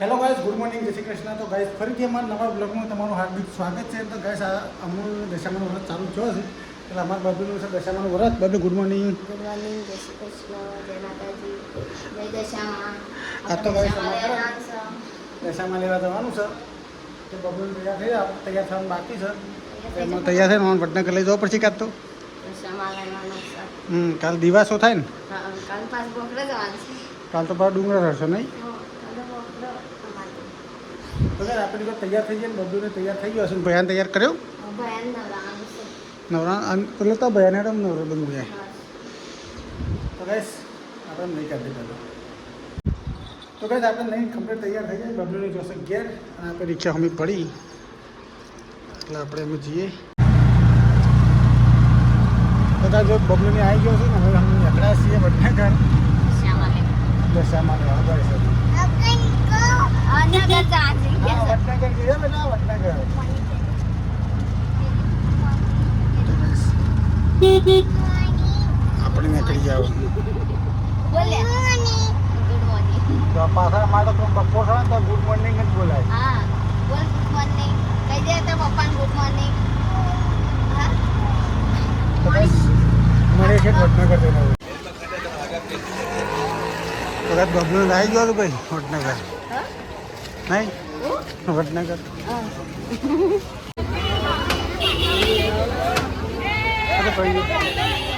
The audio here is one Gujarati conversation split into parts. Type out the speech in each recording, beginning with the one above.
હેલો ગાઈસ ગુડ મોર્નિંગ જય શ્રી કૃષ્ણ. તો ગાઈસ ફરીથી અમારા નવા બ્લોગમાં તમારું હાર્દિક સ્વાગત છે. તો ગાઈસ આ અમૂલ દશામાનું વ્રત ચાલુ થયો છે. એટલે અમારા બાબુનું છે દશામાનું વ્રત. Babu good morning good morning Jai Shri Krishna જય માતાજી જય દશામાં. આ તો ગાઈસ દશામાં લેવા જવાનું છે. તો બાબુને તૈયાર થઈ તૈયાર થવાનું બાકી છે. એમાં તૈયાર થઈને મને વડનગર લઈ જવો પડશે કાં તો. હમ કાલ દિવાસો થાય ને? કાલ તો પાછા ડુંગર હશે નહીં હા, કાલે બોકડે અમારે. તો આપણે જો તૈયાર થઈ ને બબલુને તૈયાર થઈ ગયો હશે ને. ભયાન તૈયાર કર્યો? નવરા પેલો તો ભયાને હેડો નવરો જાય હા. તો ગાઈસ આપણે નહીં કાઢી પહેલાં તો કદાચ આપણે નહીં કમ્પ્લીટ તૈયાર થઈ જાય બબલુની જોશે ઘેર. અને આપણે રિક્ષા અમે પડી. એટલે આપણે એમ જઈએ. બધા જો બબલુની આવી ગયો છે ને હવે અમે નીકળ્યા છીએ દશામાં લેવા. દશામાં જાય છે અને ઘર જવાનું છે. હા વડનગર જઈએ બેટા વડનગર તો આપણે નીકળી જાવ બોલે. તો પાછળ માટે તો બપોર થાય તો ગુડ મોર્નિંગ જ બોલાય હા, બોલ ગુડ મોર્નિંગ. કહી દે તો પપ્પાને ગુડ મોર્નિંગ. હા? તો મળે છે વડનગર જઈને. તો કદાચ બબલું આવી ગયો તો ભાઈ વડનગર હા? નહીં? વડનગર. અરે ભાઈ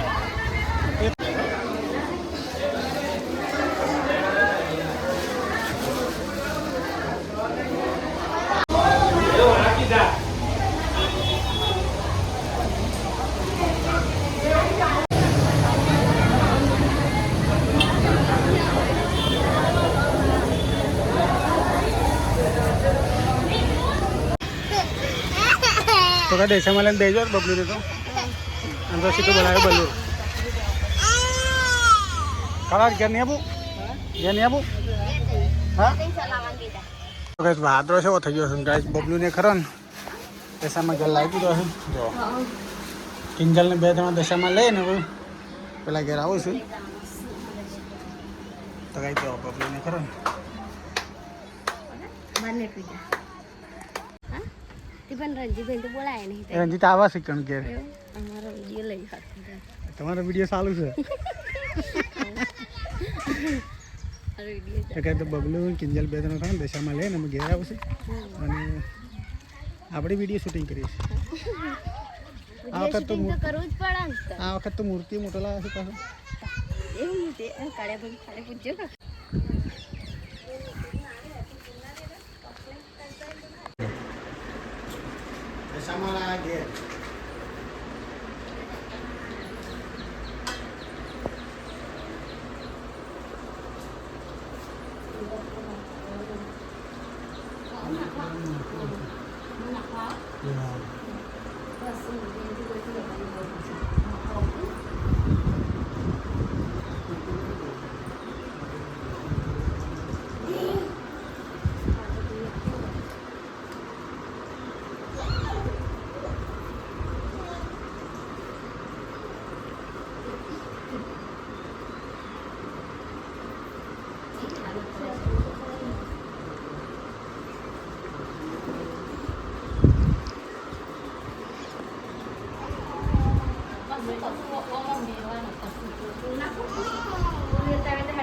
તો કદાચ દેશામાં લઈને બેજો બબલુને તો આમ તો સીધું બનાવ્યો બલ્લુ કાળા ઘેર નહીં આપું ઘેર નહીં આપું હા? તો કઈ વાદળો છે એવો થઈ ગયો છે બબલુને ખરો ને દશામાં ઘેર લાવી દીધો છે જો બે ત્રણ દશામાં લઈને હવે પેલા ઘેર આવું છું તો કઈ તો બબલુને ખરો ને? તે પણ રંજીભાઈ તો બોલાય નહીં એ આવા છે કણ ઘેર? અમારો વીડિયો લઈ હાથ તમારો વીડિયો ચાલુ છે? તો કઈ તો બબલુ કિંજલ બે ત્રણ દશામાં લઈને અમે ઘેર આવશે અને આપણે વીડિયો શૂટિંગ કરીએ છીએ. આ વખત તો. આ વખત તો મૂર્તિ મોટલા લાવે છે એવું તે કાળિયા ભાઈ ખાલી પૂછજો ને. દશામાં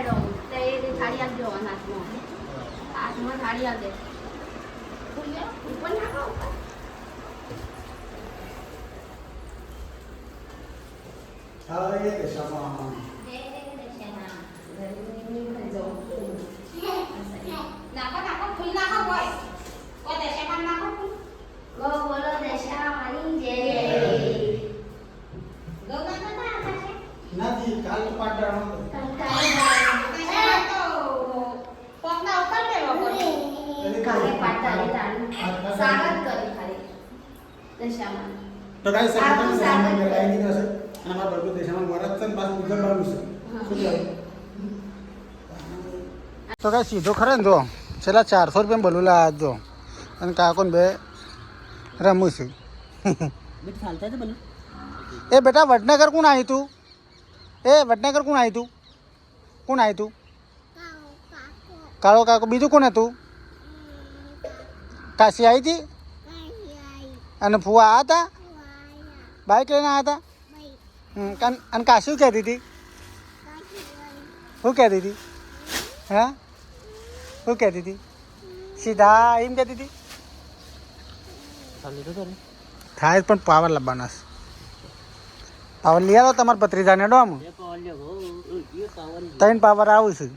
લાવે ઘેર થાળી આપજો હાથમાં હાથમાં થાળી આપજે ઉપર નાખો ઉપર. હા એ દશામાં નાખો નાખો ફૂલ નાખો બોય કોઈ દશામાં નાખો ફૂલ. ગો બોલો દશામાની જય. ગો નાખો ના નથી કાલ પાટણ હતો. કંટાળી તો પગના ઉપર લેવા ખાલી તાળી સ્વાગત કરી ખાલી દશામાં. તો ગાઈસ આ તો સાગર દીધો છે અને અમારા બબલુ દશામાં વરસ છે પાછું ઉજવવાનું છે. શું? તો કાંઈ સીધો ખરે ને જો. છેલ્લા ચારસો રૂપિયા બલુલા જો. અને કાકોને બે રમું છું. એ બેટા વડનગર કોણ આવી તું? એ વડનગર કોણ આવી તું? કોણ આવી તું? કાળો કાકો બીજું કોણ હતું? કાશી આવી હતી? અને ફુવા આવ્યા હતા? બાઇક લઈને આવ્યા હતા? અને કાશી શું કહેતી હતી? શું કહેતી હતી? હા? શું કહેતી હતી? સીધા એમ કહેતી હતી? થાય પણ પાવર લાવવાના છે. પાવર લઈ આવો તમારા ભત્રીજાને ડોમ ત્રણ પાવર આવું છે.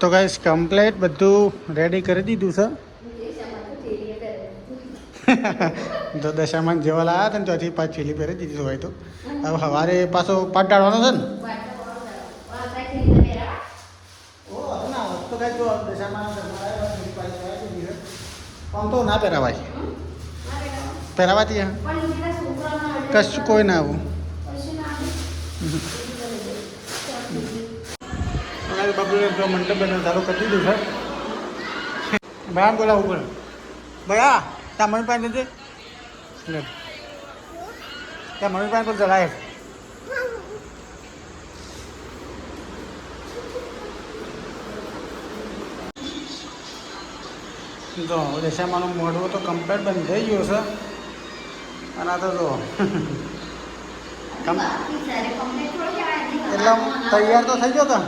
તો ગાઈસ કમ્પ્લેટ બધું રેડી કરી દીધું છે તો દશામાન જેવા લાયા હતા ને ત્યાંથી પાછી છેલ્લી પહેરી દીધી હોય તો. હવે સવારે પાછો પાટ ડાળવાનો છે ને આમ ના પહેરાવાય. પહેરાવાતી કશું કોઈ ના આવું. અમારે તો મંડપ બને ચાલુ કરી દીધું છે. ભયા બોલાવું ઉપર. ભયા ત્યાં મમ્મી પાસે નથી ત્યાં મમ્મી પાસે પણ જલાય જો દશામાનું મોઢું તો કમ્પ્લેટ બંધ થઈ ગયું છે. અને આ તો જો. એટલે તૈયાર તો થઈ ગયો તો?